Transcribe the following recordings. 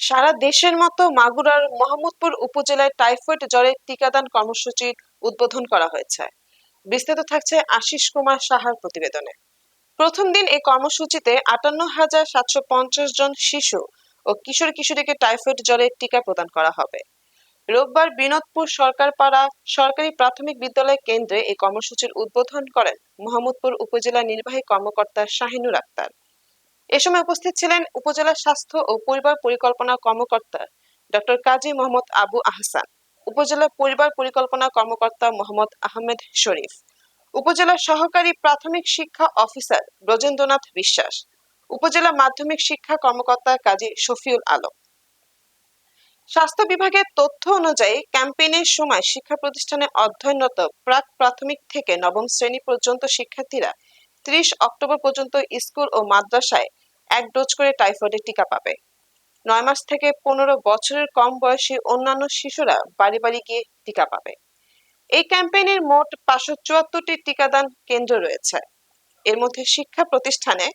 সারা দেশের মতো মাগুরার মোহাম্মদপুর উপজেলায় টাইফয়েড জ্বরের টিকাদান কর্মসূচির উদ্বোধন করা হয়েছে। বিস্তারিত থাকছে আশিস কুমার সাহার প্রতিবেদনে। প্রথম দিন এই কর্মসূচিতে আটান্ন হাজার সাতশো পঞ্চাশ জন শিশু ও কিশোর কিশোরীকে টাইফয়েড জ্বরের টিকা প্রদান করা হবে। রোববার বিনোদপুর সরকারপাড়া সরকারি প্রাথমিক বিদ্যালয় কেন্দ্রে এই কর্মসূচির উদ্বোধন করেন মোহাম্মদপুর উপজেলা নির্বাহী কর্মকর্তা শাহিনুর আক্তার। এ সময় উপস্থিত ছিলেন উপজেলা স্বাস্থ্য ও পরিবার পরিকল্পনা কর্মকর্তা ডক্টর কাজী মোহাম্মদ আবু আহসান, উপজেলা পরিবার পরিকল্পনা কর্মকর্তা মোহাম্মদ আহমেদ শরীফ, উপজেলা সহকারী প্রাথমিক শিক্ষা অফিসার ব্রজেন্দ্রনাথ বিশ্বাস, উপজেলা মাধ্যমিক শিক্ষা কর্মকর্তা কাজী শফিউল আলম। স্বাস্থ্য বিভাগের তথ্য অনুযায়ী ক্যাম্পেইনের সময় শিক্ষা প্রতিষ্ঠানে অধ্যয়নরত প্রাক প্রাথমিক থেকে নবম শ্রেণি পর্যন্ত শিক্ষার্থীরা ত্রিশ অক্টোবর পর্যন্ত স্কুল ও মাদ্রাসায় এক ডোজ করে টাইফয়েডের টিকা পাবে। নয় মাস থেকে পনেরো বছরের কম বয়সী অন্যান্য শিশুরা বাড়ি বাড়ি গিয়ে টিকা পাবে। এই ক্যাম্পেইনের মোট পাঁচশো চুয়াত্তরটি টিকাদান কেন্দ্র রয়েছে। এর মধ্যে শিক্ষা প্রতিষ্ঠানে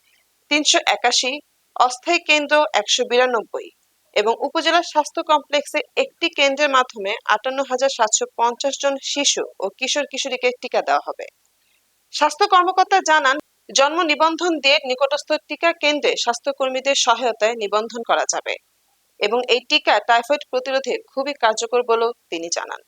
তিনশো একাশি, অস্থায়ী কেন্দ্র একশো বিরানব্বই এবং উপজেলা স্বাস্থ্য কমপ্লেক্সে একটি কেন্দ্রের মাধ্যমে আটান্ন হাজার সাতশো পঞ্চাশ জন শিশু ও কিশোর কিশোরীকে টিকা দেওয়া হবে। স্বাস্থ্য কর্মকর্তা জানান, জন্ম নিবন্ধন দিয়ে নিকটস্থ টিকা কেন্দ্রে স্বাস্থ্যকর্মীদের সহায়তায় নিবন্ধন করা যাবে এবং এই টিকা টাইফয়েড প্রতিরোধে খুবই কার্যকর বলেও তিনি জানান।